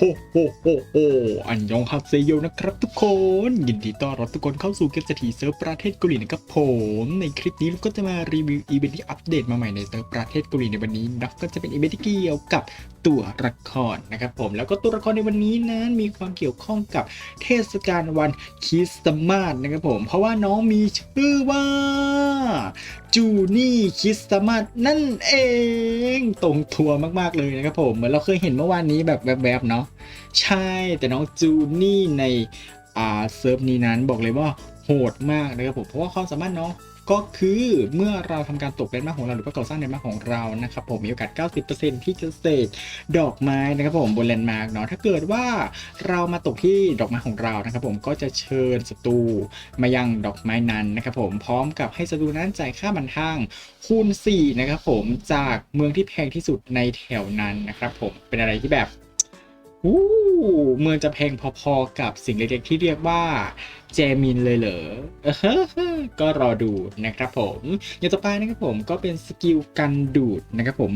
โฮโฮโฮโฮอันยองฮับเซโยนะครับทุกคน ยินดีต้อนรับทุกคนเข้าสู่เกมสถีเซิร์ฟประเทศเกาหลีนะครับผม ในคลิปนี้เราก็จะมารีวิวอีเวนท์ที่อัปเดตมาใหม่ในเซิร์ฟประเทศเกาหลีในวันนี้นะก็จะเป็นอีเวนท์ที่เกี่ยวกับตัวละครนะครับผมแล้วก็ตัวละครในวันนี้นั้นมีความเกี่ยวข้องกับเทศกาลวันคริสต์มาสนะครับผม เพราะว่าน้องมีชื่อว่า จูนี่คริสต์มาสนั่นเองตรงทัวร์มากๆเลยนะครับผมเหมือนเราเคยเห็นเมื่อวานนี้แบบแวบๆเนาะใช่แต่น้องจูนี่ในอ่าเซิร์ฟนี้นั้นบอกเลยว่าโหดมากนะครับผมเพราะว่าความสามารถน้อง ก็คือเมื่อเราทำการตกแลนด์มาของเราหรือว่าก่อสร้างแลนด์มาของเรานะครับผมมีโอกาส 90%ที่จะเสกดอกไม้นะครับผมบนแลนด์มาร์คเนาะถ้าเกิดว่าเรามาตกที่ดอกไม้ของเรานะครับผมก็จะเชิญศัตรูมายังดอกไม้นั้นนะครับผมพร้อมกับให้ศัตรูนั้นจ่ายค่าบันทางคูณ4นะครับผมจากเมืองที่แพงที่สุดในแถวนั้นนะครับผมเป็นอะไรที่แบบอู้ เมืองจะแพงพอๆกับสิ่งเล็กๆที่เรียกว่าเจมินเลยเหรอก็รอดูนะครับผมอย่างต่อไปนะครับผมก็เป็นสกิลกันดูดนะครับผม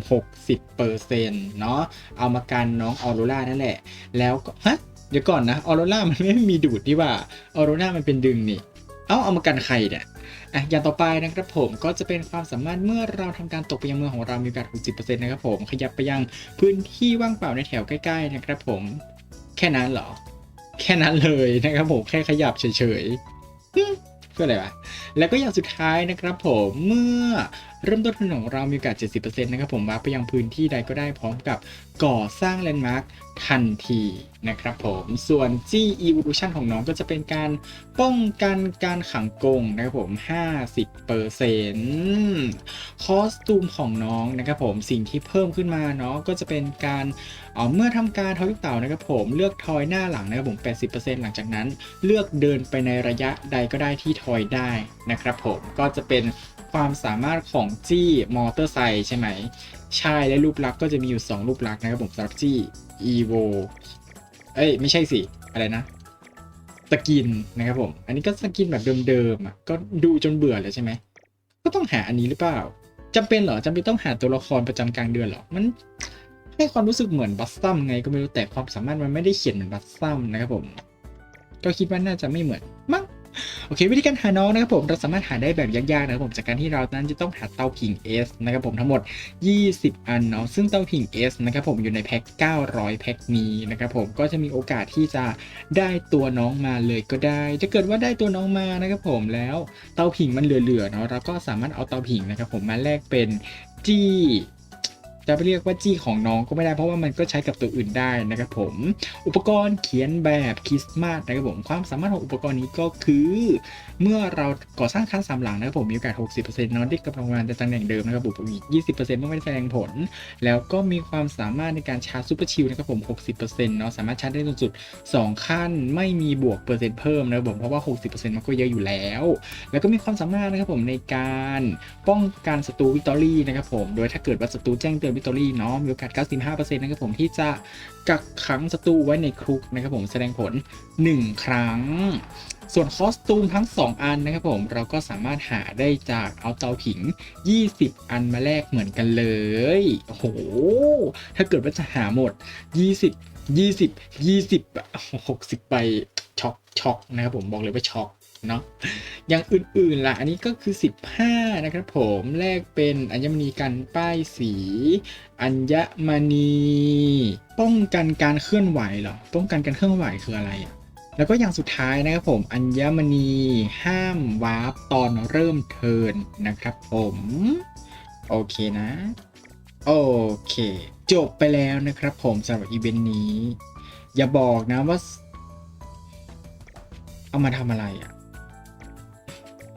60%เนาะเอามากันน้องออโรรานั่นแหละ แล้วก็ฮะเดี๋ยวก่อนนะออโรรามันไม่มีดูดนี่ว่าออโรรามันเป็นดึงนี่เอ้าเอามากันใครเนี่ยอะอย่างต่อไปนะครับผมก็จะเป็นความสามารถเมื่อเราทำการตกไปยังเมืองของเรามีโอกาส 60%นะครับผมขยับไปยังพื้นที่ว่างเปล่าในแถวใกล้ๆนะครับผม แค่นั้นเหรอ แค่นั้นเลยนะครับผมแค่ขยับเฉยๆอืมเพื่ออะไรวะแล้วก็อย่างสุดท้ายนะครับผมเมื่อ เริ่มต้นทุนของเรามีโอกาส 70%นะครับผมมาไปยังพื้นที่ใดก็ได้พร้อมกับก่อสร้างแลนด์มาร์คทันทีนะครับผมส่วน G Evolution ของน้องก็จะเป็นการป้องกันการขังกงนะครับผม 50%คอสตูมของน้องนะครับผมสิ่งที่เพิ่มขึ้นมาเนาะก็จะเป็นการเอ่อเมื่อทำการทอยลูกเต่านะครับผมเลือกทอยหน้าหลังนะครับผม 80%หลังจากนั้น เลือกเดินไปในระยะใดก็ได้ที่ทอยได้นะครับผมก็จะเป็น ความสามารถของจี้มอเตอร์ไซค์ใช่ไหม ใช่และรูปลักษณ์ก็จะมีอยู่ 2 รูปลักษณ์นะครับผมสำหรับจี้ evo เอ้ย ไม่ใช่สิ อะไรนะสกินนะครับผม อันนี้ก็สกินแบบเดิมๆอะก็ดูจนเบื่อเลยใช่ไหม ก็ต้องหาอันนี้หรือเปล่าจำเป็นเหรอจำเป็นต้องหาตัวละครประจำกลางเดือนเหรอ มันให้ความรู้สึกเหมือนบัสซัมไงก็ไม่รู้แต่ความสามารถมันไม่ได้เขียนเหมือนบัสซัมนะครับผม ก็คิดว่าน่าจะไม่เหมือนมั้ง โอเค วิธีการหาน้องนะครับผมเราสามารถหาได้แบบยากๆนะครับผมจากการที่เรานั้นจะต้องหาเตาผิง S นะครับผมทั้งหมด 20 อันเนาะซึ่งเตาผิง S นะครับผมอยู่ในแพ็ค900 แพ็คนี้นะครับผมก็จะมีโอกาสที่จะได้ตัวน้องมาเลยก็ได้ถ้าเกิดว่าได้ตัวน้องมานะครับผมแล้วเตาผิงมันเหลือๆเนาะเราก็สามารถเอาเตาผิงนะครับผมมาแลกเป็นจี้ จะไปเรียกว่าจี้ของน้องก็ไม่ได้เพราะว่ามันก็ใช้กับตัวอื่นได้นะครับผม อุปกรณ์เขียนแบบคริสต์มาสนะครับผมความสามารถของอุปกรณ์นี้ก็คือ เมื่อเราก่อสร้างคันสามหลังนะครับผมมีโอกาส 60%นอนที่กำลังงานในตำแหน่งเดิมนะครับผมอีก 20%เมื่อไม่ได้แสดงผล แล้วก็มีความสามารถในการชาร์จซูเปอร์ชิลนะครับผม 60%เนาะสามารถชาร์จได้สูงสุด 2 ขั้นไม่มีบวกเปอร์เซ็นต์เพิ่มนะครับผมเพราะว่า 60%มันก็เยอะอยู่แล้ว แล้วก็มีความสามารถนะครับผมในการป้องกันศัตรูวิตอรี่นะครับผมโดยถ้าเกิดว่าศัตรูแจ้งเตือนวิตอรี่เนาะมีโอกาส 95%นะครับผมที่จะกักขังศัตรูไว้ในคุกนะครับผมแสดงผล 1 ครั้ง ส่วนคอสตูมทั้ง 2 อันนะครับผมเราก็สามารถหาได้จากเอาเตาผิง 20 อันมาแลกเหมือนกันเลยโอ้โหถ้าเกิดว่าจะหาหมด 20 20 20 60 ไปช็อกช็อกนะครับผมบอกเลยว่าช็อก เนาะอย่างอื่นๆล่ะ อันนี้ก็คือ 15 นะครับผมแลกเป็นอัญมณีกันป้ายสี อัญมณี ป้องกันการเคลื่อนไหวเหรอป้องกันการเคลื่อนไหวคืออะไรอะแล้วก็อย่างสุดท้ายนะครับผมอัญมณีห้ามวาร์ปตอนเริ่มเทินนะครับผม โอเคนะ โอเค จบไปแล้วนะครับผมสำหรับอีเวนต์นี้ อย่าบอกนะว่า เอามาทำอะไรอะ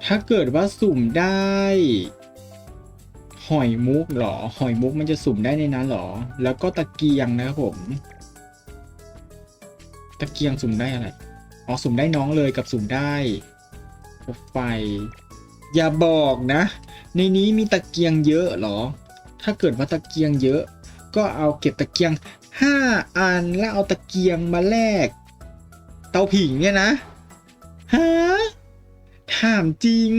ถ้าเกิดว่าสุ่มได้ หอยมุกเหรอ หอยมุกมันจะสุ่มได้ในนั้นเหรอ แล้วก็ตะเกียงนะครับผม ตะเกียงสุ่มได้อะไร อ๋อ สุ่มได้น้องเลยกับสุ่มได้ไฟ อย่าบอกนะ ในนี้มีตะเกียงเยอะเหรอ ถ้าเกิดว่าตะเกียงเยอะ ก็เอาเก็บตะเกียงห้าอันแล้วเอาตะเกียงมาแลกเตาผิงเนี่ยนะ ถามจริง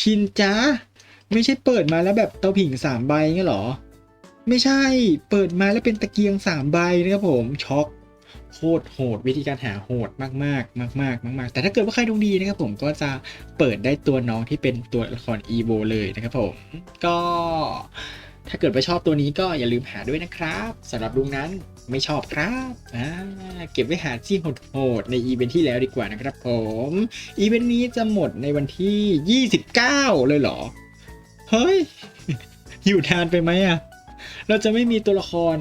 ชินจ้าไม่ใช่เปิดมาแล้วแบบเตาผิงสามใบเงี้ยหรอ ไม่ใช่เปิดมาแล้วเป็นตะเกียงสามใบนะครับผมช็อกโคตรโหดวิธีการหาโหดมากมากมากมากมากแต่ถ้าเกิดว่าใครดวงดีนะครับผมก็จะเปิดได้ตัวน้องที่เป็นตัวละครอีโวเลยนะครับผมก็ ถ้าเกิดว่าชอบตัวนี้ก็อย่าลืมหาด้วยนะครับสำหรับลุงนั้นไม่ชอบครับอ่าเก็บไว้หาที่โหดๆในอีเวนท์ที่แล้วดีกว่านะครับผมอีเวนต์นี้จะหมดในวันที่ 29 เลยเหรอ เฮ้ย อยู่ทานไปไหมอะเราจะไม่มีตัวละคร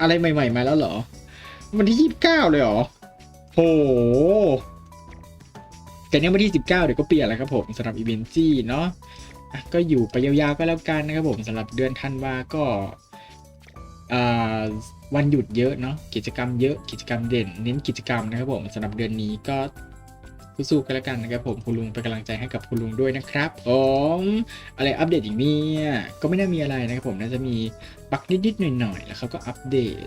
อะไรใหม่ ๆ มาแล้วเหรอ วันที่ 29 เลยเหรอโหแต่เนี่ยวันที่ 19 เดี๋ยวก็เปลี่ยนแล้วครับผมสำหรับอีเวนต์จี้เนาะ ก็อยู่ไปยาวๆก็แล้วกันนะครับผมสำหรับเดือนธันวาก็วันหยุดเยอะเนาะกิจกรรมเยอะกิจกรรมเด่น เน้นกิจกรรมนะครับผมสำหรับเดือนนี้ก็สู้ๆกันแล้วกันนะครับผมคุณลุงเป็นกำลังใจให้กับคุณลุงด้วยนะครับผมอะไรอัปเดตอีกเนี่ยก็ไม่น่ามีอะไรนะครับผมน่าจะมีบักนิดๆหน่อยๆแล้วเขาก็อัปเดต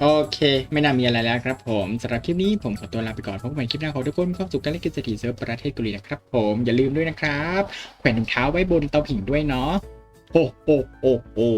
โอเค ไม่น่ามีอะไรแล้วครับผมสำหรับคลิปนี้ผมขอตัวลาไปก่อนพบกันใหม่คลิปหน้าขอทุกคนมีความสุขกันเล่นเกมเศรษฐีเซิร์ฟประเทศเกาหลีนะครับผมอย่าลืมด้วยนะครับ แขวนถุงเท้าไว้บนเตาผิงด้วยเนาะโอ้โอ้โอ้โอ้